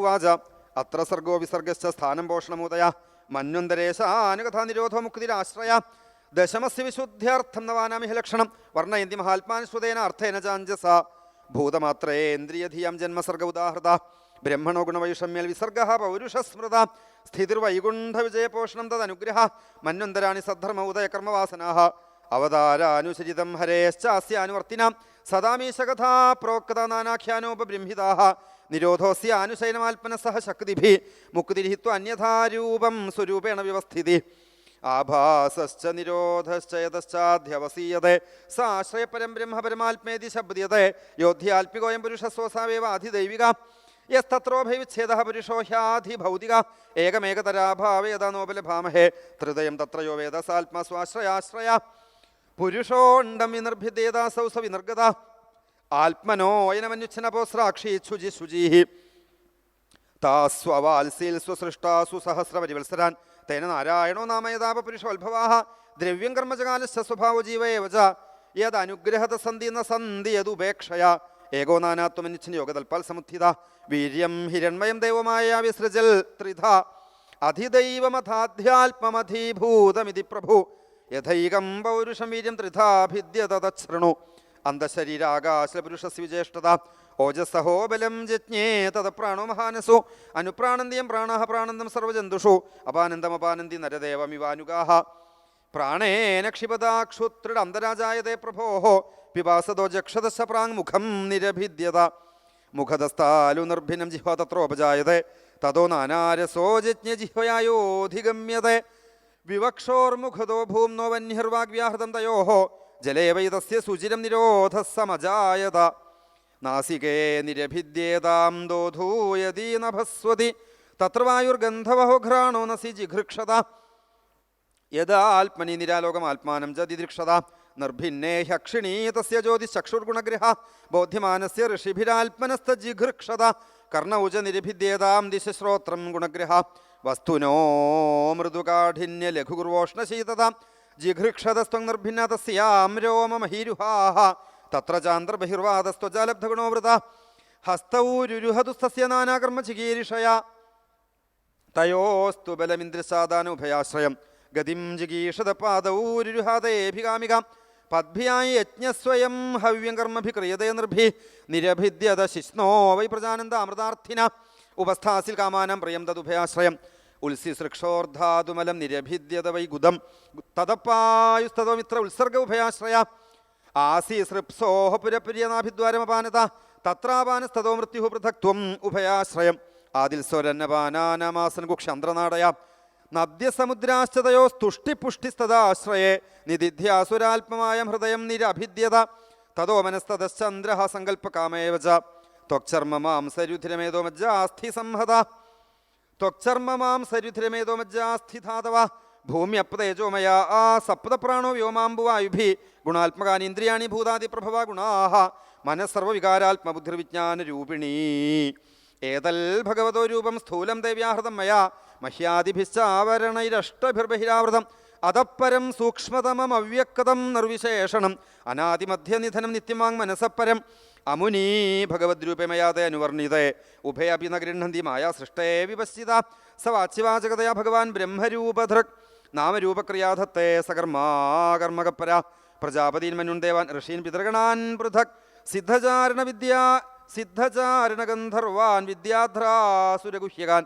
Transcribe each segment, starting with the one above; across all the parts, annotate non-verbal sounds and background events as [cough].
ഉവാച അത്ര സർഗോ വിസർഗശ്ച സ്ഥാനം പോഷണമുദയ മന്വന്തരേശാനുകഥാ നിരോധോ മുക്തിരാശ്രയ ദശമസ്യ വിശുദ്ധ്യർത്ഥം നവാനാമിഹ ലക്ഷണം. വർണയന്തി മഹാത്മാനുസ്വതേന അർത്ഥേന ചാഞ്ചസ ഭൂതമാത്രേന്ദ്രിയധിയം ജന്മസർഗ ഉദാഹൃത. ബ്രഹ്മണോ ഗുണവൈഷമ്യൽ വിസർഗ പൗരുഷസ്മൃത. സ്ഥിതിർവൈകുണ്ഠവിജയപോഷണം തദനുഗ്രഹ. മന്വന്തരാണി സദ്ധർമ്മ ഉദയകർമ്മവാസനാ അവതാരാനുസരിതം ഹരേശ്ചാസ്യാനുവർത്തിനാം. സദാമീശകഥാ പ്രോക്ത നാനാഖ്യാനോപബൃംഹിതാ നിരോധോസ്യ അനുശയനമാൽപ്പനസഹ ശക്തിഭി മുക്തിരിഹിത്വ അന്യഥാരൂപം സ്വരൂപേണ വ്യവസ്ഥിതി. ആഭാസശ്ച നിരോധശ്ചയതശ്ചാധ്യവസീയത സാശ്രയപരം ബ്രഹ്മപരമാത്മേതി ശബ്ദയതേ. യോധ്യാൽപികോയം പുരുഷസ്വസാവേവ അധിദൈവിക യസ്തത്രോഭയവിച്ഛേദ പുരുഷോ ഹ്യാധിഭൗതിക ഏകമേകതരാഭാവേദ നോബലഭാമഹേ ത്രിതയം തത്രയോ വേദസാത്മാ സ്വാശ്രയാശ്രയ. പുരുഷോണ്ടം വിനിർഭിദേതാസൗ സ വിനിർഗത ആത്മനോ അയനമന്യുച്ഛനപോസ്രാക്ഷി ശുചി. ശുചി താസ്വവാത്സീൽ സ്വസൃഷ്ടാസു സഹസ്രപരിവത്സരാൻ തേന നാരായണോ നാമയതാപ പുരുഷോത്ഭവാഹ ദ്രവ്യം കർമ്മജകാലശ്ച സ്വഭാവ ജീവയവച യദനുഗ്രഹത സന്ധി ഏകോ നാനാത്വമനിച്ഛൻ യോഗതൽപാൽ സമുദ്ധിത വീര്യം ഹിരൺമയം ദൈവമായ വിസൃജൽ ത്രിധ. അധിദൈവമഥാധ്യാത്മമധീഭൂതമിതി പ്രഭു. യഥൈകം പൗരുഷം വീര്യം ത്രിധാ ഭിദ്യത തച്ഛൃണു അന്തശരീരാകാശപുരുഷസ് വിജേഷ്ടത ഓജസ്സഹോ ബലം ജജ്ഞേ തത് പ്രാണോ മഹാനസു അനുപ്രാണന്തിയം പ്രാണ പ്രാണന്തം സർവജന്തുഷു അപാനന്ദമപാനന്തി നരദേവമിവാനുഗാഹ. പ്രാണേന ക്ഷിപതാക്ഷുത്രിടന്തരാജായതേ പ്രഭോ പിപാസതോ ജക്ഷതശ പ്രാങ് മുഖം നിരഭിദ്യത മുഖതസ്ഥാലു നിർഭിനം ജിഹ്വ തത്രോപജായതേ തതോ നാനാരസോ ജജ്ഞ ജിഹ്വയായോധിഗമ്യതേ. വിവക്ഷോർമുഖതോ ഭൂംനോ വന്യർവാഗ്വ്യാഹൃതം തയോ ജലേവൈതസ്യ സുചിരം നിരോധ സമജായത നാസികേ നിരഭിദ്യേതാം ദോധൂയതീ നഭസ്വതി. തത്ര വായുർഗന്ധവഹോ ഘ്രാണോ നസി ജിഘൃക്ഷത. യഥാ ആത്മനി നിരാലോകം ആത്മാനം ച നിർഭിന്നേ ഹ്യക്ഷിണീ തസ്യ ജ്യോതിശ്ചക്ഷുർഗുണഗ്രഹ ബോധ്യമാനസ്യ ഋഷിഭിരാത്മനസ്തജിഘൃക്ഷത കർണൗജ നിരഭിദ്യേതാം ദിശശ്രോത്രം ഗുണഗ്രഹ വസ്തുനോ മൃദുകാഠിന്യ ലഘുകുർവോഷ്ണശീതത ജിഘൃക്ഷതസ്ത്വം നിർഭിന്ന തസ്യാം രോമമഹീരുഹാഹ. തത്ര ചാന്ദ്രബഹിർവാദസ്ത്വജാലബ്ധഗുണോ വൃത ഹസ്തൗരുരുഹതുസ്തസ്യ നാനാകർമ്മ ചികീരിഷയ. തയോസ്തു ബലമിന്ദ്രസാദാനുഭയാശ്രയം. ഗതിം ജിഗീഷത പാദൗരുഹാതേഭികാമിക പദ്ഭിയായി യജ്ഞസ്വയം ഹവ്യം കർമ്മഭി ക്രിയതേ നിർഭി. നിരഭിദ്യത ശിഷ്ണോ വൈ പ്രജാനന്ദ അമൃതാർത്ഥിന. ഉപസ്ഥാസിൽ കാമാനം പ്രിയം തദുഭയാശ്രയം. ഉത്സി സൃക്ഷോർധാതുമലം നിരഭിദ്യത വൈ ഗുദം. തദപ്പായുസ്തതമിത്ര ഉത്സർഗ ഉഭയാശ്രയ. ആസി സൃപ്സോഹ പുരപ്രിയനാഭിദ്വാരമപാനത. തത്രാപാനസ്തോ മൃത്യു പൃഥക്വം ഉഭയാശ്രയം. ആദിൽ സ്വരന്നപാനമാസൻ കുക്ഷന്ദ്രനാടയ നദ്യസമുദ്രാശ്ചതയോ സ്തുഷ്ടിപുഷ്ടിസ്തദാശ്രയേ നിധിധ്യാസുരാൽപമായ ഹൃദയം നിരഭിദ്യത. തതോ മനസ്തതശ്ചന്ദ്രഹ സങ്കല്പകാമേവ ത്വക്ചർമ്മമാംസരുധിരമേതോ മജ്ജാസ്ഥി സംഹത ത്വക്ചർമ്മ മാം സരുധിരമേതോ മജ്ജാസ്ഥിധാതവ ഭൂമ്യപ്തേജോമയ ആ സപ്തപ്രാണോ വ്യോമാംബുവായുഭി ഗുണാത്മകാനി ഇന്ദ്രിയാണി ഭൂതാദിപ്രഭവ ഗുണാഹ. മനസ്സർവവികാരാത്മബുദ്ധിർവിജ്ഞാനരൂപിണീ. ഏതൽ ഭഗവതോ രൂപം സ്ഥൂലം ദേവ്യാഹൃതം മയാ. മഹ്യാദിഭിശ്ചാവരണൈരഷ്ടഭിർബഹിരാവൃതം. അതപ്പരം സൂക്ഷ്മതമം അവ്യക്തം നിർവിശേഷണം. അനാദിമധ്യനിധനം നിത്യമാങ് മനസപ്പരം അമുനീ ഭഗവദ്രൂപമയാതെ അനുവർണിതേ. ഉഭയപി നഗൃഹന്തി ഗൃഹന്തി മായാ സൃഷ്ടേ വിപശ്ചിത. സ വാച്യവാചകതയാ ഭഗവാൻ ബ്രഹ്മരൂപധൃക്. നാമരൂപക്രിയാധത്തെ സകർമാകർമ്മകപ്പര. പ്രജാപതീൻ മനുൻ ദേവാൻ ഋഷീൻ പിതൃഗണാൻ പൃഥക്. സിദ്ധചാരണ വിദ്യ സിദ്ധചാരണ ഗന്ധർവാൻ വിദ്യാധ്രാസുരഗുഹ്യകാൻ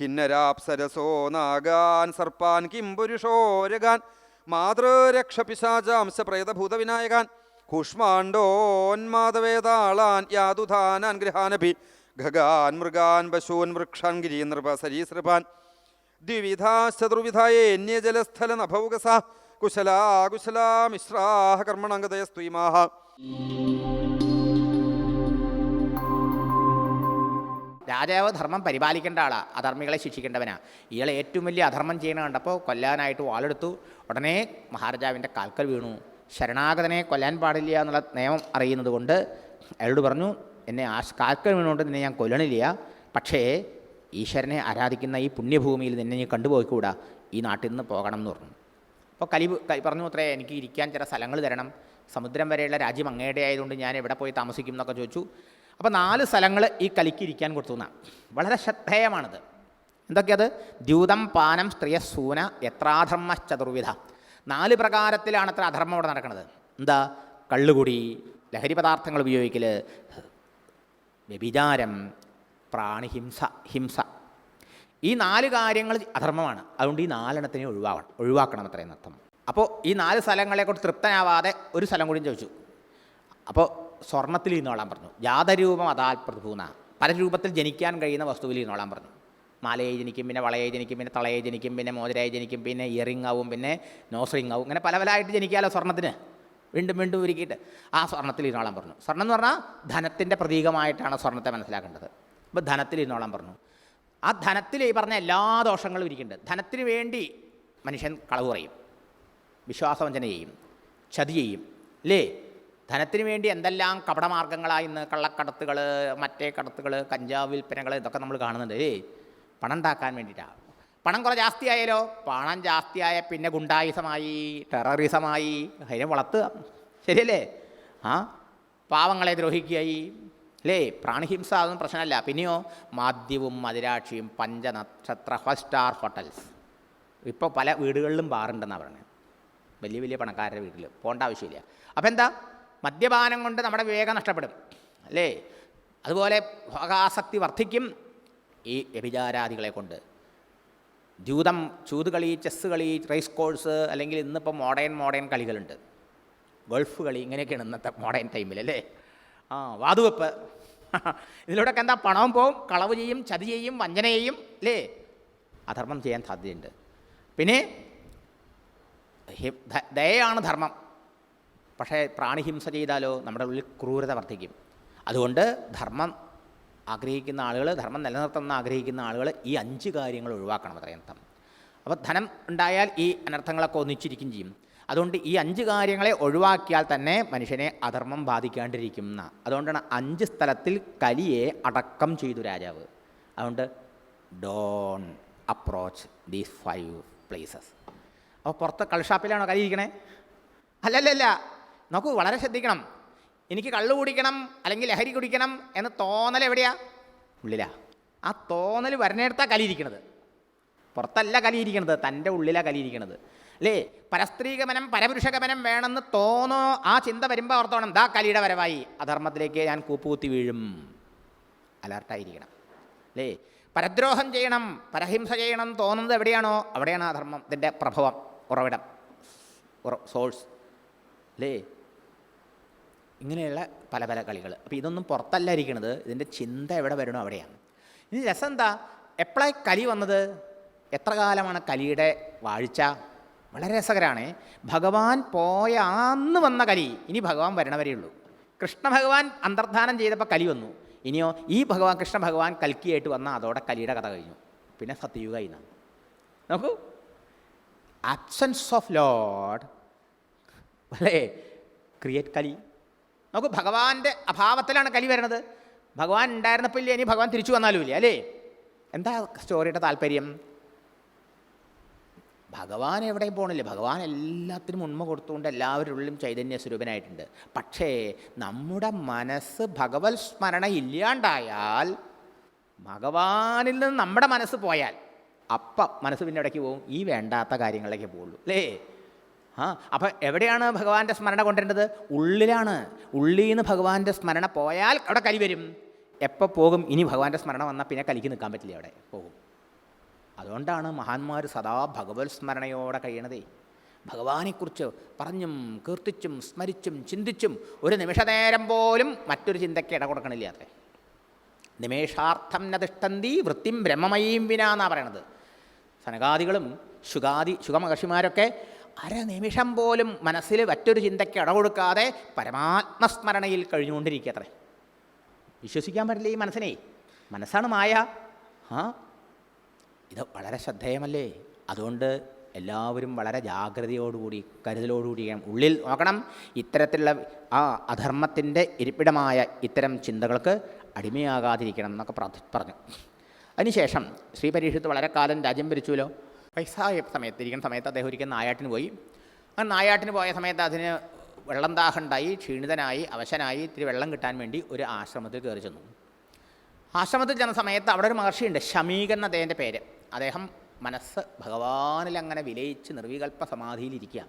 കിന്നരാപ്സരസോ നാഗാൻ സർപ്പാൻ കിം പുരുഷോരകാൻ മാതൃരക്ഷപിശാചാംശ പ്രേതഭൂതവിനായകാൻ കൂഷ്മാണ്ഡോന്മാദവേതാളാൻ യാതുധാനാൻ ഗൃഹാനഭി ഖഗാൻ മൃഗാൻ പശൂൻ വൃക്ഷാൻ ഗിരീനൃപ സരീസൃപാൻ. ദ്വിവിധാശ്ചതുർവിധായേന്യജലസ്ഥല നഭൗകസ കുശലാകുശലാ കുശലാ മിശ്രാഹ കർമ്മണാംഗതയസ്ത്രീമാഹ രാജാവ് ധർമ്മം പരിപാലിക്കേണ്ട ആളാ അധർമ്മികളെ ശിക്ഷിക്കേണ്ടവനാ. ഇയാളെ ഏറ്റവും വലിയ അധർമ്മം ചെയ്യണ കണ്ടപ്പോൾ കൊല്ലാനായിട്ട് വാളെടുത്തു. ഉടനെ മഹാരാജാവിന്റെ കാൽക്കൽ വീണു. ശരണാഗതനെ കൊല്ലാൻ പാടില്ല എന്നുള്ള നിയമം അറിയുന്നത് കൊണ്ട് അയാളോട് പറഞ്ഞു എന്നെ ആ കാൽക്കൽ വീണുകൊണ്ട് നിന്നെ ഞാൻ കൊല്ലണില്ല. പക്ഷേ ഈശ്വരനെ ആരാധിക്കുന്ന ഈ പുണ്യഭൂമിയിൽ നിന്നെ ഞാൻ കണ്ടുപോയിക്കൂടാ. ഈ നാട്ടിൽ നിന്ന് പോകണം എന്ന് പറഞ്ഞു. അപ്പോൾ കലി പറഞ്ഞു അത്രേ എനിക്ക് ഇരിക്കാൻ ചില സ്ഥലങ്ങൾ തരണം. സമുദ്രം വരെയുള്ള രാജ്യം അങ്ങയുടെ ആയതുകൊണ്ട് ഞാൻ എവിടെ പോയി താമസിക്കും എന്നൊക്കെ ചോദിച്ചു. അപ്പോൾ നാല് സ്ഥലങ്ങൾ ഈ കലിക്ക് ഇരിക്കാൻ കൊടുത്തു എന്നാണ്. വളരെ ശ്രദ്ധേയമാണിത്. എന്തൊക്കെയത് ദ്യൂതം പാനം സ്ത്രീയസൂന എത്രാധർമ്മ ചതുർവിധ. നാല് പ്രകാരത്തിലാണ് അത്ര അധർമ്മം അവിടെ നടക്കുന്നത് എന്താ? കള്ളുകുടി ലഹരി പദാർത്ഥങ്ങൾ ഉപയോഗിക്കൽ വ്യഭിചാരം പ്രാണിഹിംസ ഹിംസ. ഈ നാല് കാര്യങ്ങൾ അധർമ്മമാണ്. അതുകൊണ്ട് ഈ നാലെണ്ണത്തിനെ ഒഴിവാക്കണം ഒഴിവാക്കണം അത്രയും അർത്ഥം അപ്പോൾ ഈ നാല് സ്ഥലങ്ങളെക്കൊണ്ട് തൃപ്തനാവാതെ ഒരു സ്ഥലം കൂടി ചോദിച്ചു. അപ്പോൾ സ്വർണത്തിൽ ഇന്നോളാൻ പറഞ്ഞു. ജാതരൂപം അതാൽ പ്രഭൂന പല രൂപത്തിൽ ജനിക്കാൻ കഴിയുന്ന വസ്തുവിൽ ഇന്നോളാൻ പറഞ്ഞു. മാലയെ ജനിക്കും പിന്നെ വളയായി ജനിക്കും പിന്നെ തളയായി ജനിക്കും പിന്നെ മോതിരായി ജനിക്കും പിന്നെ ഇയറിംഗ് ആവും പിന്നെ നോസ് റിംഗ് ആവും ഇങ്ങനെ പല പലതായിട്ട് ജനിക്കാമല്ലോ സ്വർണത്തിന് വീണ്ടും വീണ്ടും ഒരുക്കിയിട്ട് ആ സ്വർണത്തിൽ ഇരുന്നോളം പറഞ്ഞു. സ്വർണം എന്ന് പറഞ്ഞാൽ ധനത്തിന്റെ പ്രതീകമായിട്ടാണ് സ്വർണത്തെ മനസ്സിലാക്കേണ്ടത്. അപ്പോൾ ധനത്തിൽ ഇരുന്നോളം പറഞ്ഞു. ആ ധനത്തിൽ ഈ പറഞ്ഞ എല്ലാ ദോഷങ്ങളും ഇരിക്കുന്നുണ്ട്. ധനത്തിന് വേണ്ടി മനുഷ്യൻ കളവ് പറയും വിശ്വാസവഞ്ചന ചെയ്യും. ചതി ചെയ്യും. അല്ലേ ധനത്തിന് വേണ്ടി എന്തെല്ലാം കപടമാർഗങ്ങളായി ഇന്ന് കള്ളക്കടത്തുകൾ മറ്റേ കടത്തുകൾ കഞ്ചാവ് വിൽപ്പനകൾ ഇതൊക്കെ നമ്മൾ കാണുന്നുണ്ട്. ഏ പണം ഉണ്ടാക്കാൻ വേണ്ടിയിട്ടാണ് പണം കുറേ ജാസ്തിയായാലോ പണം ജാസ്തിയായ പിന്നെ ഗുണ്ടായുസമായി ടെററിസമായി അതിനെ വളർത്തുക. ശരിയല്ലേ? ആ? പാവങ്ങളെ ദ്രോഹിക്കുകയായി. അല്ലേ പ്രാണിഹിംസ അതൊന്നും പ്രശ്നമല്ല. പിന്നെയോ മാദ്യവും മതിരാക്ഷിയും പഞ്ചനക്ഷത്ര ഫസ്റ്റ് സ്റ്റാർ ഹോട്ടൽസ്. ഇപ്പോൾ പല വീടുകളിലും ബാറുണ്ടെന്നാണ് പറയുന്നത് വലിയ വലിയ പണക്കാരുടെ വീട്ടിൽ പോകേണ്ട ആവശ്യമില്ല. അപ്പോൾ എന്താ മദ്യപാനം കൊണ്ട് നമ്മുടെ വിവേകം നഷ്ടപ്പെടും. അല്ലേ അതുപോലെ ഭോഗാസക്തി വർദ്ധിക്കും. ഈ വ്യഭിചാരാദികളെ കൊണ്ട് ജൂതം ചൂതുകളി ചെസ്സ് കളി റേസ് കോഴ്സ് അല്ലെങ്കിൽ ഇന്നിപ്പോൾ മോഡേൺ മോഡേൺ കളികളുണ്ട്. ഗൾഫ് കളി ഇങ്ങനെയൊക്കെയാണ് ഇന്നത്തെ മോഡേൺ ടൈമിൽ അല്ലേ? ആ വാതുവെപ്പ്. [laughs] ഇതിലൂടെയൊക്കെ എന്താ പണവും പോവും കളവ് ചെയ്യും ചതി ചെയ്യും വഞ്ചന ചെയ്യും അല്ലേ? അധർമ്മം ചെയ്യാൻ സാധ്യതയുണ്ട്. പിന്നെ ദയയാണ് ധർമ്മം. പക്ഷേ പ്രാണിഹിംസ ചെയ്താലോ നമ്മുടെ ഉള്ളിൽ ക്രൂരത വർദ്ധിക്കും. അതുകൊണ്ട് ധർമ്മം ആഗ്രഹിക്കുന്ന ആളുകൾ ധർമ്മം നിലനിർത്തുന്ന ആഗ്രഹിക്കുന്ന ആളുകൾ ഈ അഞ്ച് കാര്യങ്ങൾ ഒഴിവാക്കണം അത്രയർത്ഥം. അപ്പോൾ ധനം ഉണ്ടായാൽ ഈ അനർത്ഥങ്ങളൊക്കെ ഒന്നിച്ചിരിക്കും ചെയ്യും. അതുകൊണ്ട് ഈ അഞ്ച് കാര്യങ്ങളെ ഒഴിവാക്കിയാൽ തന്നെ മനുഷ്യനെ അധർമ്മം ബാധിക്കാണ്ടിരിക്കും എന്ന. അതുകൊണ്ടാണ് അഞ്ച് സ്ഥലത്തിൽ കലിയെ അടക്കം ചെയ്തു രാജാവ്. അതുകൊണ്ട് don't approach these five places. അപ്പോൾ പുറത്ത് കളിഷാപ്പിലാണോ കലി ഇരിക്കണേ? അല്ലല്ലല്ല നോക്കൂ വളരെ ശ്രദ്ധിക്കണം. എനിക്ക് കള്ളു കുടിക്കണം അല്ലെങ്കിൽ ലഹരി കുടിക്കണം എന്ന് തോന്നൽ എവിടെയാ? ഉള്ളിലാ. ആ തോന്നൽ വരണേടത്താ കലിയിരിക്കണത് പുറത്തല്ല കലിയിരിക്കണത് തന്റെ ഉള്ളിലാണ് കലിയിരിക്കണത് അല്ലേ? പരസ്ത്രീഗമനം പരപുരുഷഗമനം വേണമെന്ന് തോന്നോ? ആ ചിന്ത വരുമ്പോൾ ഓർത്തോണം ദാ കലിയുടെ വരവായി അധർമ്മത്തിലേക്ക് ഞാൻ കൂപ്പുകുത്തി വീഴും. അലർട്ടായിരിക്കണം. അല്ലേ? പരദ്രോഹം ചെയ്യണം പരഹിംസ ചെയ്യണം തോന്നുന്നത് എവിടെയാണോ? അവിടെയാണ് ആ ധർമ്മത്തിന്റെ പ്രഭവം ഉറവിടം സോഴ്സ്. അല്ലേ? ഇങ്ങനെയുള്ള പല പല കളികൾ അപ്പോൾ ഇതൊന്നും പുറത്തല്ല ഇരിക്കുന്നത് ഇതിന്റെ ചിന്ത എവിടെ വരണോ അവിടെയാണ്. ഇനി രസം എന്താ എപ്പോഴായി കലി വന്നത്? എത്ര കാലമാണ് കലിയുടെ വാഴ്ച? വളരെ രസകരമാണ് ഭഗവാൻ പോയ അന്ന് വന്ന കലി. ഇനി ഭഗവാൻ വരണവരേ ഉള്ളൂ. കൃഷ്ണ ഭഗവാൻ അന്തർധാനം ചെയ്തപ്പോൾ കലി വന്നു. ഇനിയോ ഈ ഭഗവാൻ കൃഷ്ണ ഭഗവാൻ കൽക്കിയായിട്ട് വന്ന അതോടെ കലിയുടെ കഥ കഴിഞ്ഞു. പിന്നെ സത്യയുഗ ഇന്ന്. നോക്കൂ. ആബ്സെൻസ് ഓഫ് ലോഡ് അല്ലേ? ക്രിയേറ്റ് കലി. നോക്കൂ ഭഗവാന്റെ അഭാവത്തിലാണ് കലി വരുന്നത്. ഭഗവാൻ ഉണ്ടായിരുന്നപ്പോൾ ഇല്ലേ? ഇനി ഭഗവാൻ തിരിച്ചു വന്നാലും ഇല്ല? അല്ലേ? എന്താ സ്റ്റോറിയുടെ താല്പര്യം? ഭഗവാൻ എവിടെയും പോകണില്ല ഭഗവാൻ എല്ലാത്തിനും ഉണ്മ കൊടുത്തുകൊണ്ട് എല്ലാവരുടെ ഉള്ളിലും ചൈതന്യ സ്വരൂപനായിട്ടുണ്ട്. പക്ഷേ നമ്മുടെ മനസ്സ് ഭഗവത് സ്മരണ ഇല്ലാണ്ടായാൽ ഭഗവാനിൽ നിന്ന് നമ്മുടെ മനസ്സ് പോയാൽ അപ്പം മനസ്സ് പിന്നെ ഇടയ്ക്ക് പോകും? ഈ വേണ്ടാത്ത കാര്യങ്ങളിലേക്ക് പോകുള്ളൂ. അല്ലേ? ആ അപ്പം എവിടെയാണ് ഭഗവാന്റെ സ്മരണ കൊണ്ടുവരേണ്ടത് ഉള്ളിലാണ്. ഉള്ളിൽ നിന്ന് ഭഗവാന്റെ സ്മരണ പോയാൽ അവിടെ കലി വരും. എപ്പോൾ പോകും? ഇനി ഭഗവാന്റെ സ്മരണ വന്നാൽ പിന്നെ കലിക്ക് നിൽക്കാൻ പറ്റില്ല അവിടെ. പോകും. അതുകൊണ്ടാണ് മഹാന്മാർ സദാ ഭഗവത് സ്മരണയോടെ കഴിയണതേ. ഭഗവാനെക്കുറിച്ച് പറഞ്ഞും കീർത്തിച്ചും സ്മരിച്ചും ചിന്തിച്ചും ഒരു നിമിഷനേരം പോലും മറ്റൊരു ചിന്തയ്ക്ക് ഇട കൊടുക്കണില്ല അത്രേ. നിമേഷാർത്ഥം നതിഷ്ടന്തി വൃത്തിം ബ്രഹ്മമയീം വിന എന്നാണ് പറയണത്. സനകാദികളും ശുഗാദി ശുഗമഹർഷിമാരൊക്കെ അരനിമിഷം പോലും മനസ്സിൽ മറ്റൊരു ചിന്തയ്ക്ക് ഇടകൊടുക്കാതെ പരമാത്മസ്മരണയിൽ കഴിഞ്ഞുകൊണ്ടിരിക്കുക അത്രേ വിശ്വസിക്കാൻ പറ്റില്ല ഈ മനസ്സിനെ. മനസ്സാണ് മായ. ആ ഇത് വളരെ ശ്രദ്ധേയമല്ലേ? അതുകൊണ്ട് എല്ലാവരും വളരെ ജാഗ്രതയോടുകൂടി കരുതലോടുകൂടി. ഉള്ളിൽ നോക്കണം. ഇത്തരത്തിലുള്ള ആ അധർമ്മത്തിന്റെ ഇരിപ്പിടമായ ഇത്തരം ചിന്തകൾക്ക് അടിമയാകാതിരിക്കണം എന്നൊക്കെ പറഞ്ഞു. അതിനുശേഷം ശ്രീ പരീക്ഷത്ത് വളരെ കാലം രാജ്യം ഭരിച്ചുവല്ലോ. വയസ്സായ സമയത്ത് ഇരിക്കുന്ന സമയത്ത് അദ്ദേഹം ഒരിക്കൽ നായാട്ടിന് പോയി. അങ്ങനെ നായാട്ടിന് പോയ സമയത്ത് അതിന് വെള്ളം ദാഹമുണ്ടായി ക്ഷീണിതനായി അവശനായി ഇത്തിരി വെള്ളം കിട്ടാൻ വേണ്ടി ഒരു ആശ്രമത്തിൽ കയറി ചെന്നു. ആശ്രമത്തിൽ ചെന്ന സമയത്ത് അവിടെ ഒരു മഹർഷിയുണ്ട് ഷമീകൻ അദ്ദേഹന്റെ പേര്. അദ്ദേഹം മനസ്സ് ഭഗവാനിൽ അങ്ങനെ വിലയിച്ച് നിർവികൽപ്പ സമാധിയിലിരിക്കുക.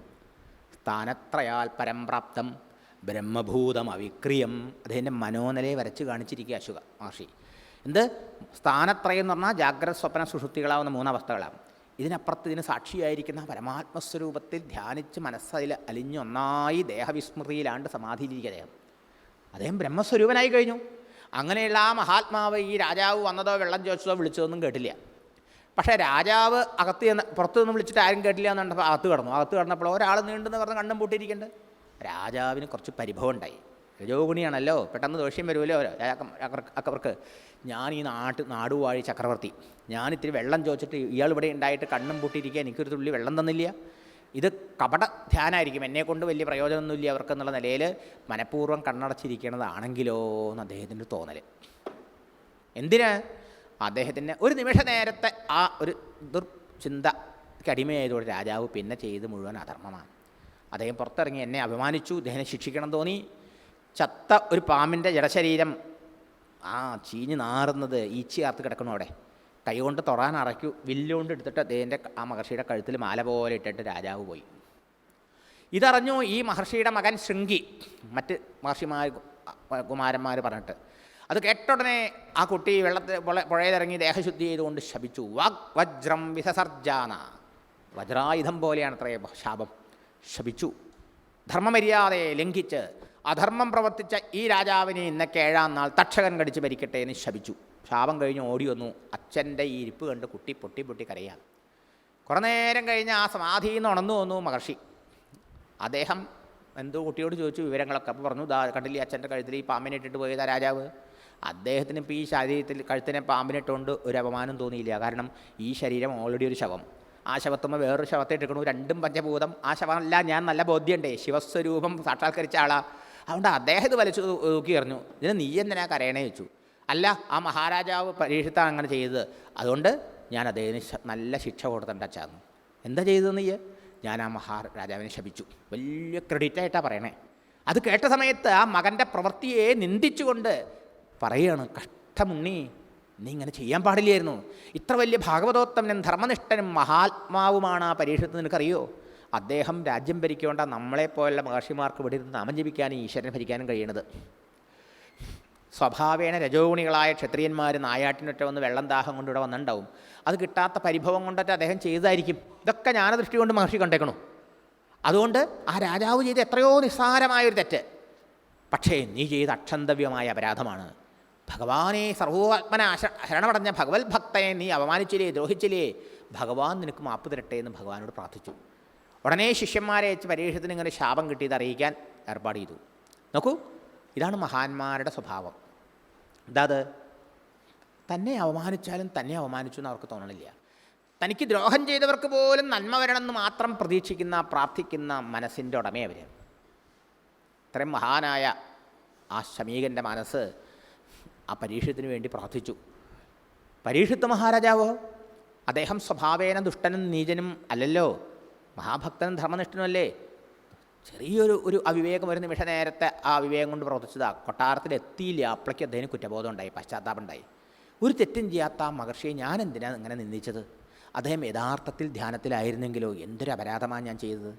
സ്ഥാനത്രയാൽ പരംപ്രാപ്തം ബ്രഹ്മഭൂതം അവിക്രിയം അദ്ദേഹത്തിന്റെ മനോനിലയെ വരച്ച് കാണിച്ചിരിക്കുക അശുക മഹർഷി. എന്ത്? സ്ഥാനത്രയം എന്ന് പറഞ്ഞാൽ ജാഗ്രത സ്വപ്ന സുഷുപ്തികളാവുന്ന മൂന്നവസ്ഥകളാണ് ഇതിനപ്പുറത്ത് ഇതിന് സാക്ഷിയായിരിക്കുന്ന പരമാത്മസ്വരൂപത്തിൽ ധ്യാനിച്ച് മനസ്സതിൽ അലിഞ്ഞൊന്നായി ദേഹവിസ്മൃതിയിലാണ്ട് സമാധിയിലിരിക്കുക അദ്ദേഹം. അദ്ദേഹം ബ്രഹ്മസ്വരൂപനായി കഴിഞ്ഞു. അങ്ങനെയുള്ള ആ മഹാത്മാവ് ഈ രാജാവ് വന്നതോ വെള്ളം ചോദിച്ചതോ വിളിച്ചതൊന്നും കേട്ടില്ല. പക്ഷേ രാജാവ് അകത്ത് ചെന്ന് പുറത്തു നിന്ന് വിളിച്ചിട്ട് ആരും കേട്ടില്ല എന്നുണ്ടപ്പോൾ അകത്ത് കിടന്നു. അകത്ത് കിടന്നപ്പോൾ ഒരാൾ നീണ്ടെന്ന് പറഞ്ഞ് കണ്ണും പൂട്ടിയിരിക്കേണ്ടത് രാജാവിന് കുറച്ച് പരിഭവം ഉണ്ടായി. രജോഗുണിയാണല്ലോ. പെട്ടെന്ന് ദോഷ്യം വരുമല്ലോ. അക്കവർക്ക് ഞാൻ ഈ നാട്ട് നാടുവാഴി ചക്രവർത്തി. ഞാൻ ഇത്തിരി വെള്ളം ചോദിച്ചിട്ട് ഇയാൾ ഇവിടെ ഉണ്ടായിട്ട് കണ്ണും പൂട്ടിയിരിക്കുക. എനിക്കൊരു തുള്ളി വെള്ളം തന്നില്ല. ഇത് കപട ധ്യാനമായിരിക്കും എന്നെ കൊണ്ട് വലിയ പ്രയോജനമൊന്നുമില്ല അവർക്ക് എന്നുള്ള നിലയിൽ മനഃപൂർവം കണ്ണടച്ചിരിക്കണതാണെങ്കിലോ എന്ന് അദ്ദേഹത്തിന്റെ തോന്നൽ എന്തിന്? അദ്ദേഹത്തിന് ഒരു നിമിഷ നേരത്തെ ആ ഒരു ദുർചിന്തയ്ക്ക് അടിമയായതോടെ രാജാവ് പിന്നെ ചെയ്ത് മുഴുവൻ അധർമ്മമാണ്. അദ്ദേഹം പുറത്തിറങ്ങി എന്നെ അഭിമാനിച്ചു ഇദ്ദേഹനെ ശിക്ഷിക്കണം തോന്നി. ചത്ത ഒരു പാമ്പിന്റെ ജടശരീരം ആ ചീഞ്ഞ് നാറുന്നത് ഈച്ചി ഈച്ചയാർത്ത് കിടക്കണു അവിടെ. കൈകൊണ്ട് തൊടാൻ അറയ്ക്കു വില്ലുകൊണ്ട് എടുത്തിട്ട് അദ്ദേഹന്റെ ആ മഹർഷിയുടെ കഴുത്തിൽ മാല പോലെ ഇട്ടിട്ട് രാജാവ് പോയി. ഇതറിഞ്ഞു ഈ മഹർഷിയുടെ മകൻ ശൃംഗി മറ്റ് മഹർഷിമാർ കുമാരന്മാർ പറഞ്ഞിട്ട്. അത് കേട്ടുടനെ ആ കുട്ടി വെള്ളത്തിൽ പുഴ- പുഴയിലിറങ്ങി ദേഹശുദ്ധി ചെയ്തുകൊണ്ട് ശപിച്ചു. വാഗ് വജ്രം വിസസർജാന. വജ്രായുധം പോലെയാണ് അത്രേ ശാപം. ശപിച്ചു. ധർമ്മമര്യാദയെ ലംഘിച്ച് അധർമ്മം പ്രവർത്തിച്ച ഈ രാജാവിനെ ഇന്നൊക്കെ ഏഴാം നാൾ തക്ഷകൻ കടിച്ച് മരിക്കട്ടെ എന്ന് ശപിച്ചു. ശാപം കഴിഞ്ഞ് ഓടി വന്നു. അച്ഛന്റെ ഈ ഇരിപ്പ് കണ്ട് കുട്ടി പൊട്ടി പൊട്ടി കരയാം കുറേ നേരം കഴിഞ്ഞ് ആ സമാധിയിൽ നിന്ന് ഉണർന്നു വന്നു മഹർഷി. അദ്ദേഹം എന്തോ കുട്ടിയോട് ചോദിച്ചു വിവരങ്ങളൊക്കെ. അപ്പോൾ പറഞ്ഞു ദാ കണ്ടില്ലേ അച്ഛന്റെ കഴുത്തിൽ ഈ പാമ്പിനെ ഇട്ടിട്ട് പോയതാ രാജാവ്? അദ്ദേഹത്തിന് ഇപ്പോൾ ഈ ശരീരത്തിൽ കഴുത്തിനെ പാമ്പിനിട്ടുകൊണ്ട് ഒരു അപമാനം തോന്നിയില്ല. കാരണം ഈ ശരീരം ഓൾറെഡി ഒരു ശവം. ആ ശവത്തുമ്പോൾ വേറൊരു ശവത്തെ എടുക്കണു. രണ്ടും പഞ്ചഭൂതം. ആ ശവമല്ല ഞാൻ നല്ല ബോധ്യമുണ്ടേ ശിവസ്വരൂപം സാക്ഷാത്കരിച്ച ആളാ. അതുകൊണ്ട് അദ്ദേഹം ഇത് വലിച്ചു നോക്കി എറിഞ്ഞു. ഇതിന് നീ എന്തിനാ കരയണേ വെച്ചു അല്ല ആ മഹാരാജാവ് പരീക്ഷിത്താണ് അങ്ങനെ ചെയ്തത്. അതുകൊണ്ട് ഞാൻ അദ്ദേഹത്തിന് നല്ല ശിക്ഷ കൊടുത്തിട്ടുണ്ട് അച്ഛാന്ന് എന്താ ചെയ്തത് നീ? ഞാൻ ആ മഹാരാജാവിനെ ശപിച്ചു. വലിയ ക്രെഡിറ്റ് ആയിട്ടാണ് പറയണേ. അത് കേട്ട സമയത്ത് ആ മകന്റെ പ്രവൃത്തിയെ നിന്ദിച്ചുകൊണ്ട് പറയുകയാണ് കഷ്ടമുണ്ണി നീ ഇങ്ങനെ ചെയ്യാൻ പാടില്ലായിരുന്നു. ഇത്ര വലിയ ഭാഗവതോത്തമനും ധർമ്മനിഷ്ഠനും മഹാത്മാവുമാണ് ആ പരീക്ഷത്ത് നിനക്കറിയോ? അദ്ദേഹം രാജ്യം ഭരിക്കേണ്ട നമ്മളെപ്പോലുള്ള മഹർഷിമാർക്ക് ഇവിടെ ഇരുന്ന് നാമം ജപിക്കാനും ഈശ്വരനെ ഭരിക്കാനും കഴിയണത്. സ്വഭാവേന രജോഗുണികളായ ക്ഷത്രിയന്മാർ നായാട്ടിനൊറ്റ വന്ന് വെള്ളം ദാഹം കൊണ്ട് ഇവിടെ വന്നിട്ടുണ്ടാവും. അത് കിട്ടാത്ത പരിഭവം കൊണ്ടൊക്കെ അദ്ദേഹം ചെയ്തായിരിക്കും ഇതൊക്കെ ജ്ഞാനദൃഷ്ടി കൊണ്ട് മഹർഷി കണ്ടേക്കണു. അതുകൊണ്ട് ആ രാജാവ് ചെയ്ത എത്രയോ നിസ്സാരമായൊരു തെറ്റ്. പക്ഷേ നീ ചെയ്ത അക്ഷന്തവ്യമായ അപരാധമാണ്. ഭഗവാനെ സർവോത്മന ശരണമടഞ്ഞ ഭഗവത് ഭക്തനെ നീ അപമാനിച്ചില്ലേ ദ്രോഹിച്ചില്ലേ? ഭഗവാൻ നിനക്ക് മാപ്പ് തരട്ടെ എന്ന് ഭഗവാനോട് പ്രാർത്ഥിച്ചു. ഉടനെ ശിഷ്യന്മാരെ വെച്ച് പരീക്ഷത്തിന് ഇങ്ങനെ ശാപം കിട്ടിയത് അറിയിക്കാൻ ഏർപ്പാട് ചെയ്തു. നോക്കൂ ഇതാണ് മഹാന്മാരുടെ സ്വഭാവം. എന്താ അത് തന്നെ അവമാനിച്ചാലും തന്നെ അവമാനിച്ചു എന്ന് അവർക്ക് തോന്നണില്ല. തനിക്ക് ദ്രോഹം ചെയ്തവർക്ക് പോലും നന്മ വരണമെന്ന് മാത്രം പ്രതീക്ഷിക്കുന്ന പ്രാർത്ഥിക്കുന്ന മനസ്സിന്റെ ഉടമേ അവർ ഇത്രയും മഹാനായ ആ ശമീകന്റെ മനസ്സ് ആ പരീക്ഷത്തിന് വേണ്ടി പ്രാർത്ഥിച്ചു. പരീക്ഷത്ത് മഹാരാജാവോ? അദ്ദേഹം സ്വഭാവേന ദുഷ്ടനും നീചനും അല്ലല്ലോ. മഹാഭക്തനും ധർമ്മനിഷ്ഠനുമല്ലേ? ചെറിയൊരു ഒരു അവിവേകം ഒരു നിമിഷ നേരത്തെ ആ അവിവേകം കൊണ്ട് പ്രവർത്തിച്ചതാ. കൊട്ടാരത്തിൽ എത്തിയില്ല അപ്പളയ്ക്ക് അദ്ദേഹം കുറ്റബോധം ഉണ്ടായി പശ്ചാത്താപം ഉണ്ടായി. ഒരു തെറ്റും ചെയ്യാത്ത ആ മഹർഷിയെ ഞാൻ എന്തിനാണ് ഇങ്ങനെ നിന്ദിച്ചത്? അദ്ദേഹം യഥാർത്ഥത്തിൽ ധ്യാനത്തിലായിരുന്നെങ്കിലോ? എന്തൊരു അപരാധമാണ് ഞാൻ ചെയ്തത്?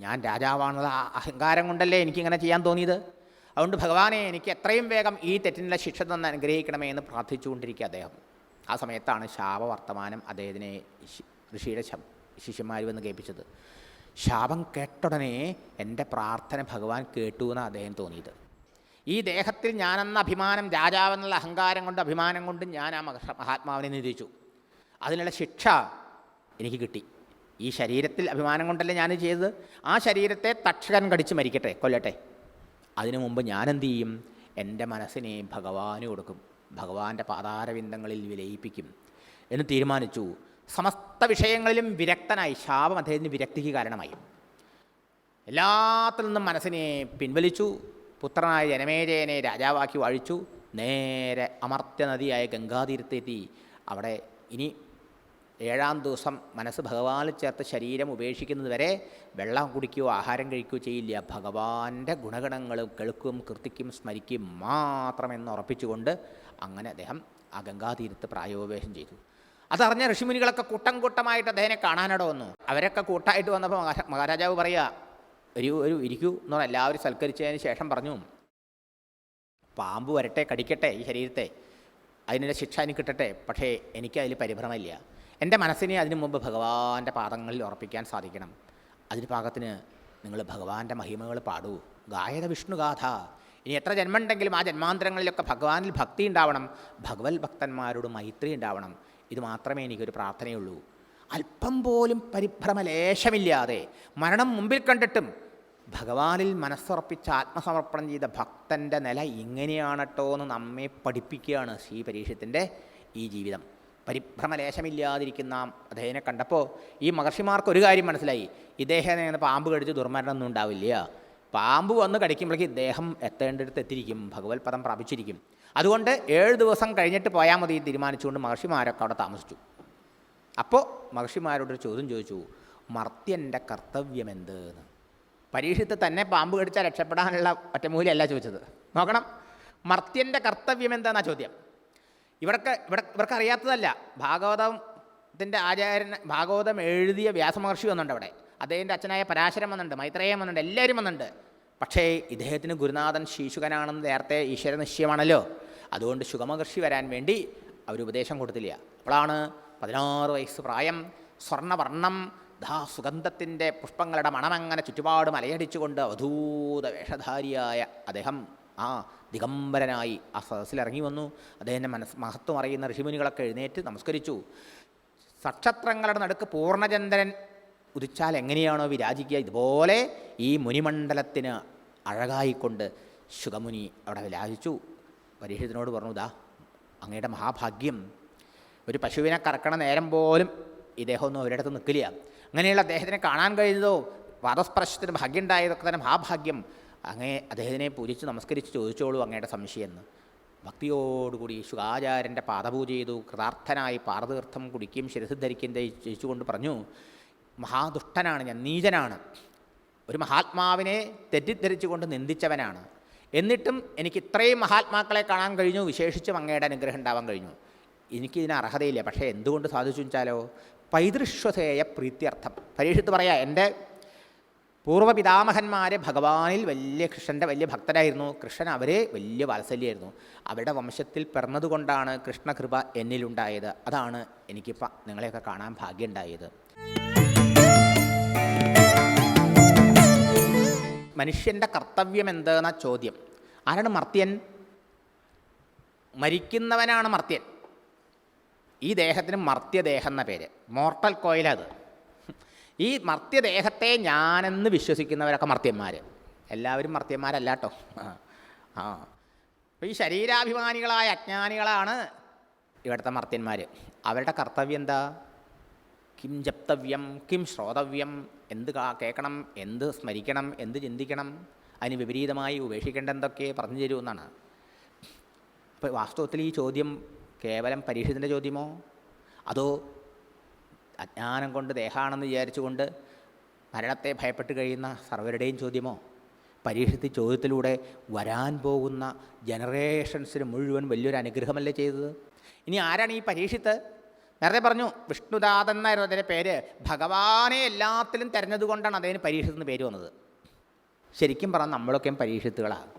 ഞാൻ രാജാവാണത് ആ അഹങ്കാരം കൊണ്ടല്ലേ എനിക്കിങ്ങനെ ചെയ്യാൻ തോന്നിയത്? അതുകൊണ്ട് ഭഗവാനെ എനിക്ക് എത്രയും വേഗം ഈ തെറ്റിനുള്ള ശിക്ഷ തന്നെ അനുഗ്രഹിക്കണമേ എന്ന് പ്രാർത്ഥിച്ചുകൊണ്ടിരിക്കുക അദ്ദേഹം. ആ സമയത്താണ് ശാപവർത്തമാനം അദ്ദേഹത്തിനെ ഋഷിയുടെ ശിഷ്യന്മാർ വന്ന് കേൾപ്പിച്ചത്. ശാപം കേട്ടുടനെ എന്റെ പ്രാർത്ഥന ഭഗവാൻ കേട്ടു എന്നാണ് അദ്ദേഹം തോന്നിയത്. ഈ ദേഹത്തിൽ ഞാനെന്ന അഭിമാനം രാജാവെന്നുള്ള അഹങ്കാരം കൊണ്ട് അഭിമാനം കൊണ്ട് ഞാൻ ആ മഹ- മഹാത്മാവിനെ നിരീക്ഷിച്ചു അതിനുള്ള ശിക്ഷ എനിക്ക് കിട്ടി. ഈ ശരീരത്തിൽ അഭിമാനം കൊണ്ടല്ലേ ഞാൻ ചെയ്തത്? ആ ശരീരത്തെ തക്ഷകൻ കടിച്ച് മരിക്കട്ടെ കൊല്ലട്ടെ. അതിനു മുമ്പ് ഞാൻ എന്ത് ചെയ്യും? എന്റെ മനസ്സിനെ ഭഗവാന് കൊടുക്കും. ഭഗവാന്റെ പാതാരവിന്ദങ്ങളിൽ വിലയിപ്പിക്കും എന്ന് തീരുമാനിച്ചു. സമസ്ത വിഷയങ്ങളിലും വിരക്തനായി ശാപം അദ്ദേഹത്തിന് വിരക്തിക്ക് കാരണമായി. എല്ലാത്തിൽ നിന്നും മനസ്സിനെ പിൻവലിച്ചു. പുത്രനായ ജനമേജയനെ രാജാവാക്കി വാഴിച്ചു. നേരെ അമർത്യനദിയായ ഗംഗാതീരത്തെത്തി. അവിടെ ഇനി ഏഴാം ദിവസം മനസ്സ് ഭഗവാനിൽ ചേർത്ത് ശരീരം ഉപേക്ഷിക്കുന്നത് വരെ വെള്ളം കുടിക്കുകയോ ആഹാരം കഴിക്കുകയോ ചെയ്യില്ല. ഭഗവാന്റെ ഗുണഗണങ്ങളും കേൾക്കും കീർത്തിക്കും സ്മരിക്കും മാത്രമെന്ന് ഉറപ്പിച്ചുകൊണ്ട് അങ്ങനെ അദ്ദേഹം ആ ഗംഗാതീരത്ത് പ്രായോപവേശം ചെയ്തു. അതറിഞ്ഞ ഋഷിമുനികളൊക്കെ കൂട്ടം കൂട്ടമായിട്ട് അദ്ദേഹനെ കാണാനിട വന്നു. അവരൊക്കെ കൂട്ടായിട്ട് വന്നപ്പോൾ മഹാ- മഹാരാജാവ് പറയുക ഒരു ഒരു ഇരിക്കൂ എന്ന് പറഞ്ഞാൽ എല്ലാവരും സൽക്കരിച്ചതിന് ശേഷം പറഞ്ഞു പാമ്പ് വരട്ടെ കടിക്കട്ടെ ഈ ശരീരത്തെ. അതിനുള്ള ശിക്ഷ എനിക്ക് കിട്ടട്ടെ പക്ഷേ എനിക്ക് അതിൽ പരിഭ്രമമില്ല. എന്റെ മനസ്സിനെ അതിനു മുമ്പ് ഭഗവാന്റെ പാദങ്ങളിൽ ഉറപ്പിക്കാൻ സാധിക്കണം. അതിന് പാകത്തിന് നിങ്ങൾ ഭഗവാന്റെ മഹിമകൾ പാടൂ. ഗായത വിഷ്ണുഗാഥ ഇനി എത്ര ജന്മമുണ്ടെങ്കിലും ആ ജന്മാന്തരങ്ങളിലൊക്കെ ഭഗവാനിൽ ഭക്തി ഉണ്ടാവണം. ഭഗവത് ഭക്തന്മാരോട് മൈത്രി ഉണ്ടാവണം. ഇത് മാത്രമേ എനിക്കൊരു പ്രാർത്ഥനയുള്ളൂ. അല്പം പോലും പരിഭ്രമലേശമില്ലാതെ മരണം മുമ്പിൽ കണ്ടിട്ടും ഭഗവാനിൽ മനസ്സുറപ്പിച്ച് ആത്മസമർപ്പണം ചെയ്ത ഭക്തന്റെ നില ഇങ്ങനെയാണട്ടോ എന്ന് നമ്മെ പഠിപ്പിക്കുകയാണ് ശ്രീ പരീക്ഷത്തിന്റെ ഈ ജീവിതം. പരിഭ്രമലേശമില്ലാതിരിക്കുന്ന അദ്ദേഹനെ കണ്ടപ്പോൾ ഈ മഹർഷിമാർക്ക് ഒരു കാര്യം മനസ്സിലായി. ഇദ്ദേഹം ഇങ്ങനെ പാമ്പ് കടിച്ച് ദുർമരണം ഒന്നും ഉണ്ടാവില്ല. പാമ്പ് വന്ന് കടിക്കുമ്പോഴേക്ക് ഇദ്ദേഹം എത്തേണ്ടടുത്ത് എത്തിയിരിക്കും. ഭഗവത് പദം പ്രാപിച്ചിരിക്കും. അതുകൊണ്ട് ഏഴ് ദിവസം കഴിഞ്ഞിട്ട് പോയാൽ മതി തീരുമാനിച്ചുകൊണ്ട് മഹർഷിമാരൊക്കെ അവിടെ താമസിച്ചു. അപ്പോൾ മഹർഷിമാരോടൊരു ചോദ്യം ചോദിച്ചു. മർത്യന്റെ കർത്തവ്യം എന്ത് എന്ന്. പരീക്ഷത്ത് തന്നെ പാമ്പ് കടിച്ചാൽ രക്ഷപ്പെടാനുള്ള ഒറ്റമൂലിയല്ല ചോദിച്ചത്. നോക്കണം. മർത്യന്റെ കർത്തവ്യം എന്താണെന്നാ ചോദ്യം? ഇവർക്ക് ഇവിടെ ഇവർക്ക് അറിയാത്തതല്ല ഭാഗവതത്തിന്റെ ആചാര്യൻ ഭാഗവതം എഴുതിയ വ്യാസമഹർഷി വന്നുണ്ട് അവിടെ അദ്ദേഹത്തിന്റെ അച്ഛനായ പരാശരം വന്നുണ്ട് മൈത്രേയം വന്നുണ്ട് എല്ലാവരും വന്നുണ്ട്. പക്ഷേ ഇദ്ദേഹത്തിന് ഗുരുനാഥൻ ശീശുകനാണെന്ന് നേരത്തെ ഈശ്വര നിശ്ചയമാണല്ലോ. അതുകൊണ്ട് ശുഗമഹർഷി വരാൻ വേണ്ടി അവർ ഉപദേശം കൊടുത്തില്ല. അപ്പോഴാണ് പതിനാറ് വയസ്സ് പ്രായം സ്വർണവർണം ദാ സുഗന്ധത്തിന്റെ പുഷ്പങ്ങളുടെ മണമങ്ങനെ ചുറ്റുപാട് മലയടിച്ചുകൊണ്ട് അവധൂത വേഷധാരിയായ അദ്ദേഹം ആ ദിഗംബരനായി ആ സദസ്സിൽ ഇറങ്ങി വന്നു. അദ്ദേഹത്തിന്റെ മനസ് മഹത്വം അറിയുന്ന ഋഷിമുനികളൊക്കെ എഴുന്നേറ്റ് നമസ്കരിച്ചു. നക്ഷത്രങ്ങളുടെ നടുക്ക് പൂർണചന്ദ്രൻ ഉദിച്ചാൽ എങ്ങനെയാണോ വിരാജിക്കുക? ഇതുപോലെ ഈ മുനിമണ്ഡലത്തിന് അഴകായിക്കൊണ്ട് ശുഗമുനി അവിടെ വിരാജിച്ചു പരീക്ഷത്തിനോട് പറഞ്ഞു ദാ അങ്ങയുടെ മഹാഭാഗ്യം. ഒരു പശുവിനെ കറക്കണ നേരം പോലും ഇദ്ദേഹമൊന്നും ഒരിടത്ത് നിൽക്കില്ല. അങ്ങനെയുള്ള അദ്ദേഹത്തിനെ കാണാൻ കഴിഞ്ഞതോ? പാദസ്പർശത്തിന് ഭാഗ്യം ഉണ്ടായതൊക്കെ തന്നെ മഹാഭാഗ്യം. അങ്ങേ അദ്ദേഹത്തിനെ പൂജിച്ച് നമസ്കരിച്ച് ചോദിച്ചോളൂ അങ്ങയുടെ സംശയം എന്ന് ഭക്തിയോടുകൂടി ശുഖാചാര്യന്റെ പാദപൂജ ചെയ്തു. കൃതാർത്ഥനായി പാദതീർത്ഥം കുടിക്കുകയും ശിരസ് ധരിക്കുകയും കൊണ്ട് പറഞ്ഞു മഹാദുഷ്ടനാണ് ഞാൻ നീചനാണ്. ഒരു മഹാത്മാവിനെ തെറ്റിദ്ധരിച്ചുകൊണ്ട് നിന്ദിച്ചവനാണ്. എന്നിട്ടും എനിക്ക് ഇത്രയും മഹാത്മാക്കളെ കാണാൻ കഴിഞ്ഞു. വിശേഷിച്ചും അങ്ങയുടെ അനുഗ്രഹം ഉണ്ടാവാൻ കഴിഞ്ഞു. എനിക്കിതിന് അർഹതയില്ല. പക്ഷേ എന്തുകൊണ്ട് സാധിച്ചു വെച്ചാലോ? പൈതൃശ്വസേയ പ്രീത്യർത്ഥം. പരീക്ഷത്ത് പറയാം. എന്റെ പൂർവപിതാമഹന്മാർ ഭഗവാനിൽ വലിയ കൃഷ്ണന്റെ വലിയ ഭക്തരായിരുന്നു. കൃഷ്ണൻ അവരെ വലിയ വാത്സല്യമായിരുന്നു അവരുടെ വംശത്തിൽ പിറന്നതുകൊണ്ടാണ് കൃഷ്ണകൃപ എന്നിലുണ്ടായത്. അതാണ് എനിക്കിപ്പോൾ നിങ്ങളെയൊക്കെ കാണാൻ ഭാഗ്യമുണ്ടായത്. മനുഷ്യന്റെ കർത്തവ്യം എന്തെന്ന ചോദ്യം. ആരാണ് മർത്യൻ? മരിക്കുന്നവനാണ് മർത്യൻ. ഈ ദേഹത്തിന് മർത്യദേഹം എന്ന പേര്. മോർട്ടൽ കോയിലത് ഈ മർത്യദേഹത്തെ ഞാനെന്ന് വിശ്വസിക്കുന്നവരൊക്കെ മർത്യന്മാർ എല്ലാവരും മർത്യന്മാരല്ല കേട്ടോ ആ. അപ്പോൾ ഈ ശരീരാഭിമാനികളായ അജ്ഞാനികളാണ് ഇവിടുത്തെ മർത്യന്മാർ അവരുടെ കർത്തവ്യം എന്താ? കിം ജപ്തവ്യം കിം ശ്രോതവ്യം എന്ത് കേൾക്കണം എന്ത് സ്മരിക്കണം എന്ത് ചിന്തിക്കണം അതിന് വിപരീതമായി ഉപേക്ഷിക്കേണ്ട എന്തൊക്കെ പറഞ്ഞു തരുമെന്നാണ് അപ്പോൾ വാസ്തവത്തിൽ ഈ ചോദ്യം കേവലം പരീക്ഷത്തിന്റെ ചോദ്യമോ? അതോ അജ്ഞാനം കൊണ്ട് ദേഹാണെന്ന് വിചാരിച്ചുകൊണ്ട് മരണത്തെ ഭയപ്പെട്ട് കഴിയുന്ന സർവരുടെയും ചോദ്യമോ? പരീക്ഷത്തിൽ ചോദ്യത്തിലൂടെ വരാൻ പോകുന്ന ജനറേഷൻസിന് മുഴുവൻ വലിയൊരു അനുഗ്രഹമല്ലേ ചെയ്തത്? ഇനി ആരാണ് ഈ പരീക്ഷത്ത്? നേരത്തെ പറഞ്ഞു വിഷ്ണുദാതൻ എന്നായിരുന്നു അതിന്റെ പേര്. ഭഗവാനെ എല്ലാത്തിലും തിരഞ്ഞതുകൊണ്ടാണ് അതിന് പരീക്ഷത്തിന് പേര് വന്നത്. ശരിക്കും പറഞ്ഞാൽ നമ്മളൊക്കെയും പരീക്ഷത്തുകളാണ്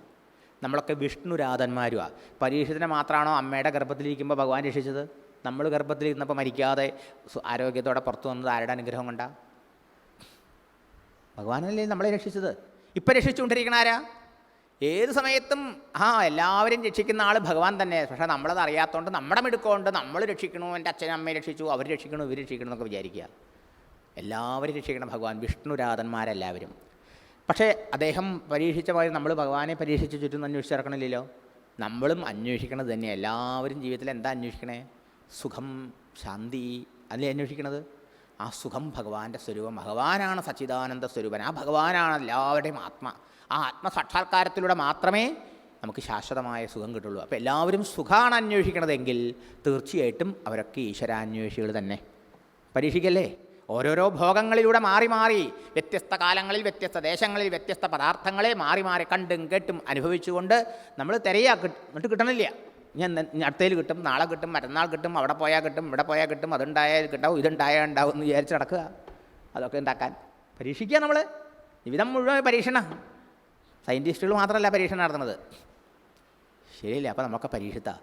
നമ്മളൊക്കെ വിഷ്ണുരാധന്മാരുമാണ് പരീക്ഷത്തിനെ മാത്രമാണോ അമ്മയുടെ ഗർഭത്തിലിരിക്കുമ്പോൾ ഭഗവാൻ രക്ഷിച്ചത്? നമ്മൾ ഗർഭത്തിലിരുന്നപ്പോൾ മരിക്കാതെ ആരോഗ്യത്തോടെ പുറത്തു വന്നത് ആരുടെ അനുഗ്രഹം കൊണ്ടാ? ഭഗവാനല്ലേ നമ്മളെ രക്ഷിച്ചത്. ഇപ്പം രക്ഷിച്ചുകൊണ്ടിരിക്കണ ആരാ? ഏത് സമയത്തും ആ എല്ലാവരും രക്ഷിക്കുന്ന ആൾ ഭഗവാൻ തന്നെ. പക്ഷേ നമ്മളത് അറിയാത്തതുകൊണ്ട് നമ്മുടെ മിടുക്കമുണ്ട്. നമ്മൾ രക്ഷിക്കണു എന്റെ അച്ഛനും അമ്മയെ രക്ഷിച്ചു അവർ രക്ഷിക്കണു ഇവർ രക്ഷിക്കണം എന്നൊക്കെ വിചാരിക്കുക. എല്ലാവരും രക്ഷിക്കണം. ഭഗവാൻ വിഷ്ണുരാധന്മാരെല്ലാവരും പക്ഷേ അദ്ദേഹം പരീക്ഷിച്ച പോലെ നമ്മൾ ഭഗവാനെ പരീക്ഷിച്ച് ചുറ്റും അന്വേഷിച്ച് ഇറക്കണില്ലല്ലോ നമ്മളും അന്വേഷിക്കണത് തന്നെ എല്ലാവരും ജീവിതത്തിൽ എന്താ അന്വേഷിക്കണേ? സുഖം ശാന്തി അല്ലേ അന്വേഷിക്കണത്? ആ സുഖം ഭഗവാന്റെ സ്വരൂപം. ഭഗവാനാണ് സച്ചിദാനന്ദ സ്വരൂപൻ. ആ ഭഗവാനാണ് എല്ലാവരുടെയും ആത്മ. ആ ആത്മസാക്ഷാത്കാരത്തിലൂടെ മാത്രമേ നമുക്ക് ശാശ്വതമായ സുഖം കിട്ടുള്ളൂ. അപ്പോൾ എല്ലാവരും സുഖമാണ് അന്വേഷിക്കണതെങ്കിൽ തീർച്ചയായിട്ടും അവരൊക്കെ ഈശ്വരാന്വേഷികൾ തന്നെ. പരീക്ഷിക്കല്ലേ? ഓരോരോ ഭോഗങ്ങളിലൂടെ മാറി മാറി വ്യത്യസ്ത കാലങ്ങളിൽ വ്യത്യസ്ത ദേശങ്ങളിൽ വ്യത്യസ്ത പദാർത്ഥങ്ങളെ മാറി മാറി കണ്ടും കേട്ടും അനുഭവിച്ചുകൊണ്ട് നമ്മൾ തിരയാ എന്നിട്ട് കിട്ടണില്ല. ഞാൻ അടുത്തയിൽ കിട്ടും നാളെ കിട്ടും മറ്റന്നാൾ കിട്ടും അവിടെ പോയാൽ കിട്ടും ഇവിടെ പോയാൽ കിട്ടും അതുണ്ടായാൽ കിട്ടാവും ഇതുണ്ടായാൽ ഉണ്ടാവും എന്ന് വിചാരിച്ച് നടക്കുക. അതൊക്കെ ഉണ്ടാക്കാൻ പരീക്ഷിക്കുക നമ്മൾ ജീവിതം മുഴുവൻ പരീക്ഷണ. സയന്റിസ്റ്റുകൾ മാത്രമല്ല പരീക്ഷണം നടത്തുന്നത്. ശരിയല്ലേ? അപ്പോൾ നമുക്ക് പരീക്ഷത്താ.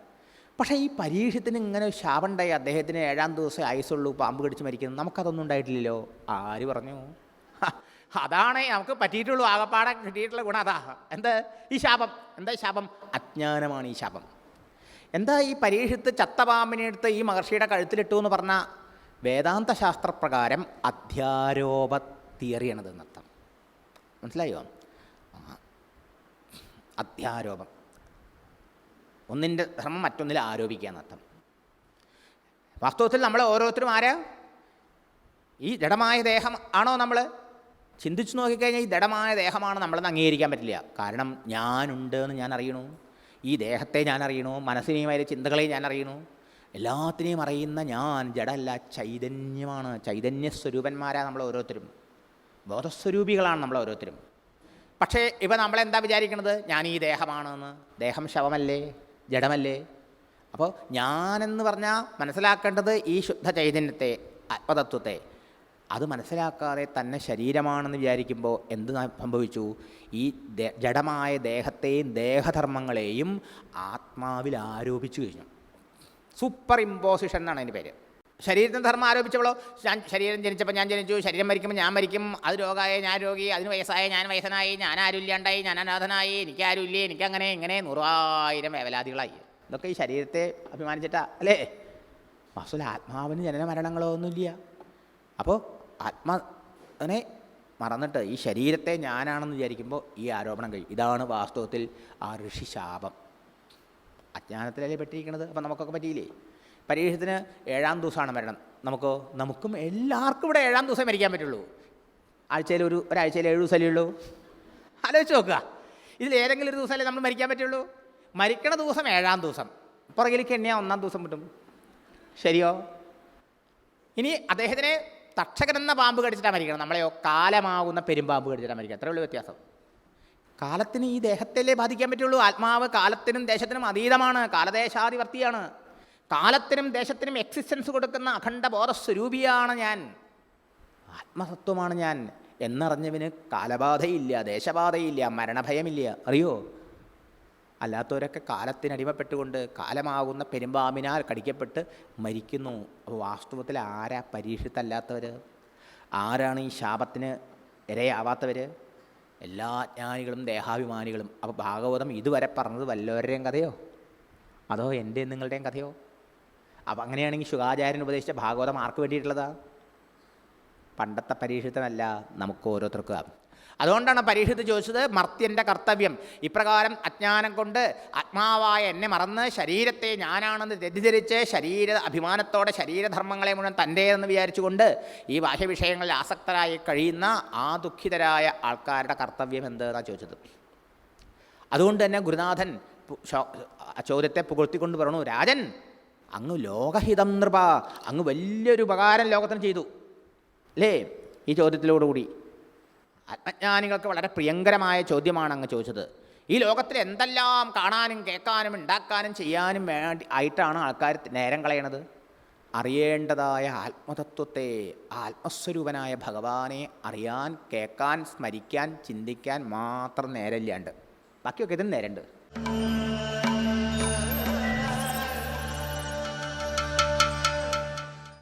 പക്ഷേ ഈ പരീക്ഷത്തിന് ഇങ്ങനെ ഒരു ശാപം ഉണ്ടായി അദ്ദേഹത്തിന് ഏഴാം ദിവസം ആയുസുള്ളൂ പാമ്പ് കടിച്ച് മരിക്കുന്നു. നമുക്കതൊന്നും ഉണ്ടായിട്ടില്ലല്ലോ. ആര് പറഞ്ഞു? അതാണ് നമുക്ക് പറ്റിയിട്ടുള്ളൂ. ആകപ്പാടെ കിട്ടിയിട്ടുള്ള ഗുണം അതാ. എന്താ? ഈ ശാപം. എന്താ ശാപം? അജ്ഞാനമാണ് ഈ ശാപം. എന്താ ഈ പരീക്ഷത്ത് ചത്തപാമ്പിനെടുത്ത് ഈ മഹർഷിയുടെ കഴുത്തിലിട്ടു എന്ന് പറഞ്ഞാൽ വേദാന്ത ശാസ്ത്രപ്രകാരം അധ്യാരോപ തിയറിയാണത് എന്നർത്ഥം. മനസ്സിലായോ. അധ്യാരോപം. ഒന്നിന്റെ ധർമ്മം മറ്റൊന്നിൽ ആരോപിക്കുക എന്നർത്ഥം. വാസ്തവത്തിൽ നമ്മൾ ഓരോരുത്തരും ആരാ? ഈ ജഡമായ ദേഹം ആണോ നമ്മൾ? ചിന്തിച്ചു നോക്കിക്കഴിഞ്ഞാൽ ഈ ദൃഢമായ ദേഹമാണ് നമ്മളെന്ന് അംഗീകരിക്കാൻ പറ്റില്ല. കാരണം ഞാനുണ്ട് എന്ന് ഞാൻ അറിയണു. ഈ ദേഹത്തെ ഞാൻ അറിയണു മനസ്സിനെയും അതിലെ ചിന്തകളെയും ഞാൻ അറിയണു എല്ലാത്തിനെയും അറിയുന്ന ഞാൻ ജഡമല്ല ചൈതന്യമാണ്. ചൈതന്യ സ്വരൂപന്മാരാണ് നമ്മൾ ഓരോരുത്തരും. ബോധസ്വരൂപികളാണ് നമ്മൾ ഓരോരുത്തരും. പക്ഷേ ഇപ്പം നമ്മളെന്താ വിചാരിക്കണത്? ഞാൻ ഈ ദേഹമാണെന്ന്. ദേഹം ശവമല്ലേ? ജഡമല്ലേ? അപ്പോൾ ഞാനെന്ന് പറഞ്ഞാൽ മനസ്സിലാക്കേണ്ടത് ഈ ശുദ്ധ ചൈതന്യത്തെ ആത്മതത്വത്തെ അത് മനസ്സിലാക്കാതെ തന്നെ ശരീരമാണെന്ന് വിചാരിക്കുമ്പോൾ എന്ത് സംഭവിച്ചു? ഈ ജഡമായ ദേഹത്തെയും ദേഹധർമ്മങ്ങളെയും ആത്മാവിൽ ആരോപിച്ചു കഴിഞ്ഞു. സൂപ്പർ ഇമ്പോസിഷൻ എന്നാണ് അതിന്റെ പേര്. ശരീരത്തിന് ധർമ്മം ആരോപിച്ചവളോ? ഞാൻ ശരീരം ജനിച്ചപ്പോൾ ഞാൻ ജനിച്ചു ശരീരം മരിക്കുമ്പോൾ ഞാൻ മരിക്കും അത് രോഗമായ ഞാൻ രോഗി അതിന് വയസ്സായ ഞാൻ വയസ്സനായി ഞാൻ ആരുമില്ലാണ്ടായി ഞാൻ അനാഥനായി എനിക്ക് ആരുമില്ലേ അങ്ങനെ ഇങ്ങനെ നൂറായിരം വേവലാതികളായി. ഇതൊക്കെ ഈ ശരീരത്തെ അഭിമാനിച്ചിട്ടാ അല്ലേ? അസുല ആത്മാവിന് ജനന മരണങ്ങളോ ഒന്നുമില്ല. അപ്പോൾ ആത്മാവിനെ മറന്നിട്ട് ഈ ശരീരത്തെ ഞാനാണെന്ന് വിചാരിക്കുമ്പോൾ ഈ ആരോപണം കഴിയും. ഇതാണ് വാസ്തവത്തിൽ ആ ഋഷി ശാപം. അജ്ഞാനത്തിലല്ലേ പെട്ടിരിക്കുന്നത് അപ്പം നമുക്കൊക്കെ പറ്റിയില്ലേ? പരീക്ഷത്തിന് ഏഴാം ദിവസമാണ് മരണം. നമുക്ക്? നമുക്കും എല്ലാവർക്കും ഇവിടെ ഏഴാം ദിവസം മരിക്കാൻ പറ്റുള്ളൂ. ആഴ്ചയിൽ ഒരു ഒരാഴ്ചയിൽ ഏഴ് ദിവസമല്ലേ ഉള്ളൂ? ആലോചിച്ച് നോക്കുക. ഇതിൽ ഏതെങ്കിലും ഒരു ദിവസമല്ലേ നമ്മൾ മരിക്കാൻ പറ്റുള്ളൂ? മരിക്കണ ദിവസം ഏഴാം ദിവസം. പുറകിലേക്ക് എണ്ണിയാൽ ഒന്നാം ദിവസം കിട്ടും. ശരിയോ? ഇനി അദ്ദേഹത്തിനെ തക്ഷകനെന്ന പാമ്പ് കടിച്ചിട്ടാണ് മരിക്കണം. നമ്മളെയോ കാലമാകുന്ന പെരുമ്പാമ്പ് കടിച്ചിട്ടാണ് മരിക്കുക അത്രേ ഉള്ളൂ വ്യത്യാസം. കാലത്തിന് ഈ ദേഹത്തല്ലേ ബാധിക്കാൻ പറ്റുള്ളൂ. ആത്മാവ് കാലത്തിനും ദേശത്തിനും അതീതമാണ്. കാലദേശാധിവർത്തിയാണ് കാലത്തിനും ദേശത്തിനും എക്സിസ്റ്റൻസ് കൊടുക്കുന്ന അഖണ്ഡ ബോധസ്വരൂപിയാണ് ഞാൻ. ആത്മസത്വമാണ് ഞാൻ. എന്നറിഞ്ഞവന് കാലബാധയില്ല ദേശബാധയില്ല മരണഭയമില്ല. അറിയോ? അല്ലാത്തവരൊക്കെ കാലത്തിനടിമപ്പെട്ടുകൊണ്ട് കാലമാകുന്ന പെരുമ്പാമ്പിനാൽ കടിക്കപ്പെട്ട് മരിക്കുന്നു. അപ്പോൾ വാസ്തവത്തിൽ ആരാ പരീക്ഷത്തല്ലാത്തവർ ആരാണ് ഈ ശാപത്തിന് ഇരയാവാത്തവർ എല്ലാ ജ്ഞാനികളും ദേഹാഭിമാനികളും. അപ്പോൾ ഭാഗവതം ഇതുവരെ പറഞ്ഞത് വല്ലവരുടെയും കഥയോ? അതോ എന്റെയും നിങ്ങളുടെയും കഥയോ? അപ്പം അങ്ങനെയാണെങ്കിൽ ശുഖാചാര്യൻ ഉപദേശിച്ച ഭാഗവതം ആർക്ക് വേണ്ടിയിട്ടുള്ളതാണ് പണ്ടത്തെ പരീക്ഷത്തിനല്ല നമുക്ക് ഓരോരുത്തർക്കും അതുകൊണ്ടാണ് പരീക്ഷത്ത് ചോദിച്ചത് മർത്യന്റെ കർത്തവ്യം. ഇപ്രകാരം അജ്ഞാനം കൊണ്ട് ആത്മാവായ എന്നെ മറന്ന് ശരീരത്തെ ഞാനാണെന്ന് തെറ്റിദ്ധരിച്ച് ശരീര അഭിമാനത്തോടെ ശരീരധർമ്മങ്ങളെ മുഴുവൻ തന്റേതെന്ന് വിചാരിച്ചുകൊണ്ട് ഈ ബാഹ്യവിഷയങ്ങളിൽ ആസക്തരായി കഴിയുന്ന ആ ദുഃഖിതരായ ആൾക്കാരുടെ കർത്തവ്യം എന്തെന്നാണ് ചോദിച്ചത്. അതുകൊണ്ട് തന്നെ ഗുരുനാഥൻ ചോദ്യത്തെ പുകഴ്ത്തിക്കൊണ്ട് പറഞ്ഞു രാജൻ അങ്ങ് ലോകഹിതം നൃപ അങ്ങ് വലിയൊരു ഉപകാരം ലോകത്തിന് ചെയ്തു. അല്ലേ? ഈ ചോദ്യത്തിലോടുകൂടി ആത്മജ്ഞാനികൾക്ക് വളരെ പ്രിയങ്കരമായ ചോദ്യമാണ് അങ്ങ് ചോദിച്ചത്. ഈ ലോകത്തിൽ എന്തെല്ലാം കാണാനും കേൾക്കാനും ഉണ്ടാക്കാനും ചെയ്യാനും വേണ്ടി ആയിട്ടാണ് ആൾക്കാർ നേരം കളയണത്? അറിയേണ്ടതായ ആത്മതത്വത്തെ ആത്മസ്വരൂപനായ ഭഗവാനെ അറിയാൻ കേൾക്കാൻ സ്മരിക്കാൻ ചിന്തിക്കാൻ മാത്രം നേരമില്ലാണ്ട്. ബാക്കിയൊക്കെ ഇതിന് നേരമുണ്ട്.